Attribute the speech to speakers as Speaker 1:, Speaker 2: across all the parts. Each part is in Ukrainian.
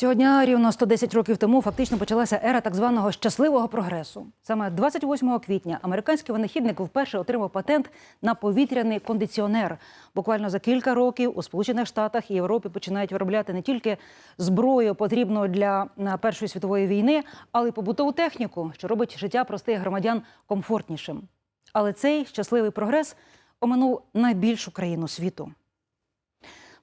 Speaker 1: Цього дня рівно 110 років тому фактично почалася ера так званого щасливого прогресу. Саме 28 квітня американський винахідник вперше отримав патент на повітряний кондиціонер. Буквально за кілька років у Сполучених Штатах і Європі починають виробляти не тільки зброю, потрібну для Першої світової війни, але й побутову техніку, що робить життя простих громадян комфортнішим. Але цей щасливий прогрес оминув найбільшу країну світу.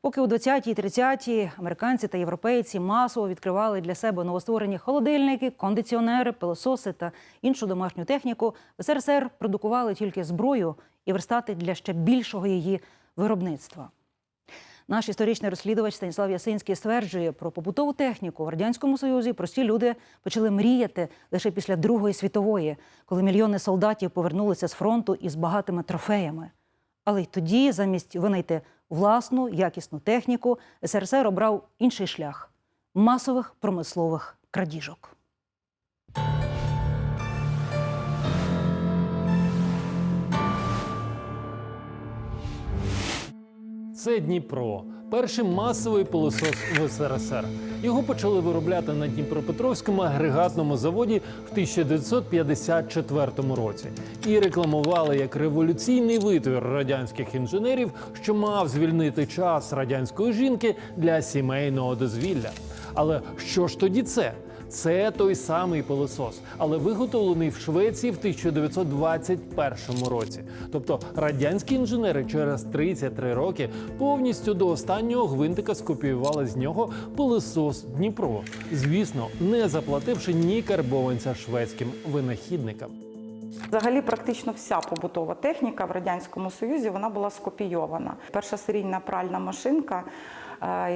Speaker 1: Поки у 20-ті і 30-ті американці та європейці масово відкривали для себе новостворені холодильники, кондиціонери, пилососи та іншу домашню техніку, в СРСР продукували тільки зброю і верстати для ще більшого її виробництва. Наш історичний розслідувач Станіслав Ясинський стверджує, про побутову техніку в радянському союзі прості люди почали мріяти лише після Другої світової, коли мільйони солдатів повернулися з фронту із багатими трофеями. Але й тоді, замість винайти власну якісну техніку, СРСР обрав інший шлях масових промислових крадіжок.
Speaker 2: Це Дніпро, перший масовий пилосос в СРСР. Його почали виробляти на Дніпропетровському агрегатному заводі в 1954 році і рекламували як революційний витвір радянських інженерів, що мав звільнити час радянської жінки для сімейного дозвілля. Але що ж тоді це? Це той самий пилосос, але виготовлений в Швеції в 1921 році. Тобто радянські інженери через 33 роки повністю до останнього гвинтика скопіювали з нього пилосос Дніпро. Звісно, не заплативши ні карбованця шведським винахідникам.
Speaker 3: Взагалі, практично вся побутова техніка в радянському союзі вона була скопійована. Перша серійна пральна машинка,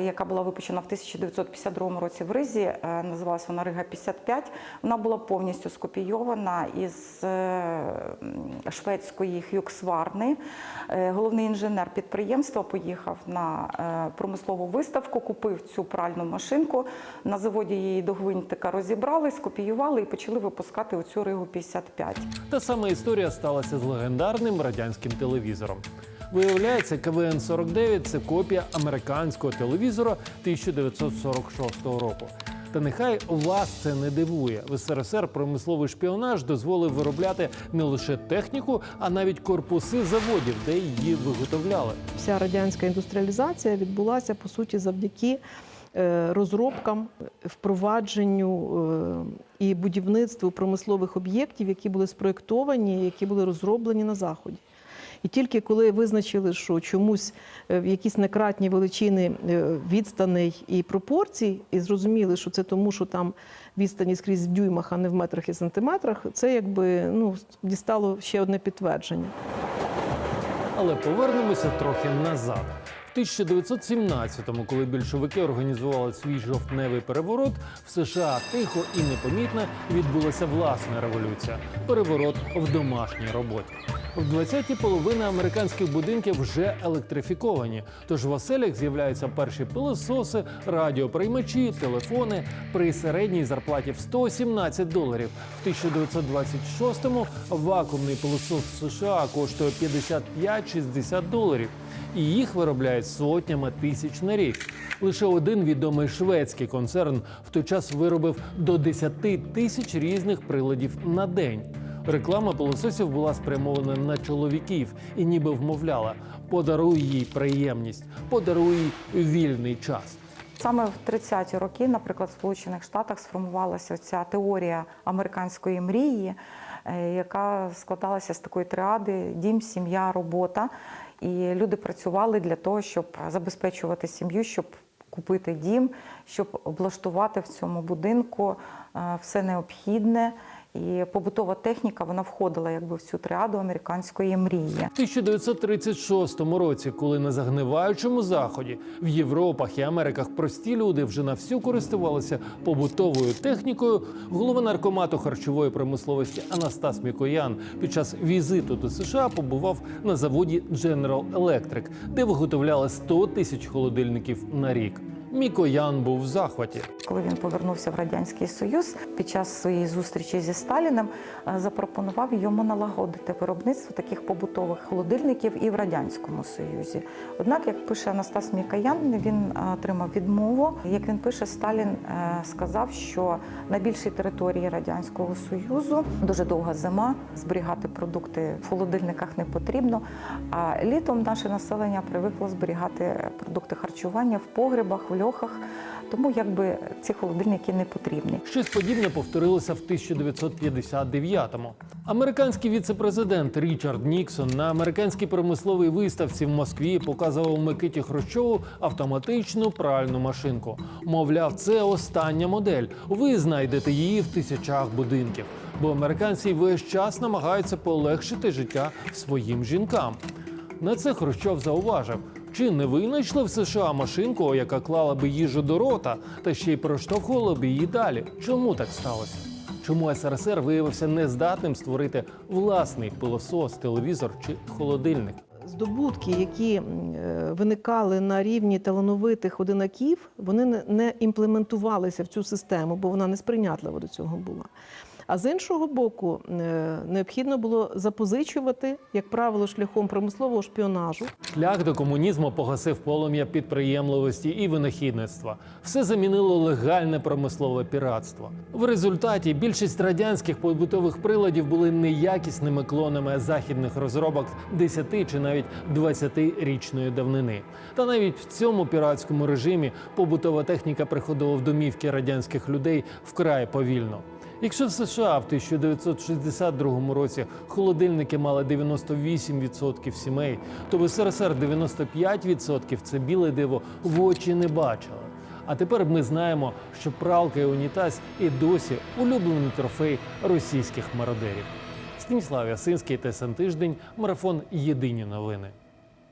Speaker 3: яка була випущена в 1952 році в Ризі, е, називалась вона Рига 55. Вона була повністю скопійована із е, шведської Хюксварни. Е, Головний інженер підприємства поїхав на е, промислову виставку, купив цю пральну машинку. На заводі її до гвинтика розібрали, скопіювали і почали випускати оцю Ригу 55.
Speaker 2: Та сама історія сталася з легендарним радянським телевізором. Виявляється, КВН 49 це копія американського телевізора 1946 року. Та нехай вас це не дивує. В СРСР промисловий шпіонаж дозволив виробляти не лише техніку, а навіть корпуси заводів, де її виготовляли.
Speaker 4: Вся радянська індустріалізація відбулася по суті завдяки е, розробкам, впровадженню е, і будівництву промислових об'єктів, які були спроєктовані, які були розроблені на заході. І тільки коли визначили, що чомусь е, в якісь некратні величини е, відстаней і пропорцій, і зрозуміли, що це тому, що там відстані скрізь в дюймах, а не в метрах і сантиметрах, це якби ну дістало ще одне підтвердження.
Speaker 2: Але повернемося трохи назад. В 1917-му, коли більшовики організували свій жовтневий переворот, в США тихо і непомітно відбулася власна революція переворот в домашній роботі. В 20-ті половини американських будинків вже електрифіковані. Тож в оселях з'являються перші пилососи, радіоприймачі, телефони при середній зарплаті в 117 доларів. В 1926-му вакуумний пилосос США коштує 55-60 доларів. І їх виробляють сотнями тисяч на рік. Лише один відомий шведський концерн в той час виробив до 10 тисяч різних приладів на день. Реклама пилососів була спрямована на чоловіків і ніби вмовляла: подаруй їй приємність, подаруй їй вільний час.
Speaker 3: Саме в 30-ті роки, наприклад, в Сполучених Штатах сформувалася ця теорія американської мрії, яка складалася з такої триади дім, сім'я, робота. І люди працювали для того, щоб забезпечувати сім'ю, щоб купити дім, щоб облаштувати в цьому будинку е, все необхідне. І побутова техніка вона входила якби в цю триаду американської мрії.
Speaker 2: В 1936 році, коли на загниваючому заході в Європах і Америках прості люди вже на всю користувалися побутовою технікою, голова наркомату харчової промисловості Анастас Мікоян під час візиту до США побував на заводі General Electric, де виготовляли 100 тисяч холодильників на рік. Мікоян був в захваті.
Speaker 3: Коли він повернувся в радянський союз, під час своєї зустрічі зі Сталіним е, запропонував йому налагодити виробництво таких побутових холодильників і в радянському союзі. Однак, як пише Анастас Мікоян, він е, отримав відмову. Як він пише, Сталін е, сказав, що на більшій території радянського союзу дуже довга зима, зберігати продукти в холодильниках не потрібно. А літом наше населення привикло зберігати продукти харчування в погребах, в льохах. Тому якби ці холодильники не потрібні.
Speaker 2: Щось подібне повторилося в 1959-му. Американський віцепрезидент Річард Ніксон на американській промисловій виставці в Москві показував Микиті Хрущову автоматичну пральну машинку. Мовляв, це остання модель. Ви знайдете її в тисячах будинків. Бо американці весь час намагаються полегшити життя своїм жінкам. На це Хрущов зауважив. Чи не винайшли в США машинку, яка клала би їжу до рота, та ще й проштовхувала б її далі? Чому так сталося? Чому СРСР виявився нездатним створити власний пилосос, телевізор чи холодильник?
Speaker 4: Здобутки, які е, виникали на рівні талановитих одинаків, вони не- імплементувалися в цю систему, бо вона несприйнятлива до цього була. А з іншого боку, е, необхідно було запозичувати, як правило, шляхом промислового шпіонажу.
Speaker 2: Шлях до комунізму погасив полум'я підприємливості і винахідництва. Все замінило легальне промислове піратство. В результаті більшість радянських побутових приладів були неякісними клонами західних розробок 10 чи навіть 20-річної давнини. Та навіть в цьому піратському режимі побутова техніка приходила в домівки радянських людей вкрай повільно. Якщо в США в 1962 році холодильники мали 98% сімей, то в СРСР 95% це біле диво в очі не бачили. А тепер ми знаємо, що пралка і унітаз і досі улюблений трофей російських мародерів. Станіслав Ясинський, ТСН Тиждень, марафон Єдині новини.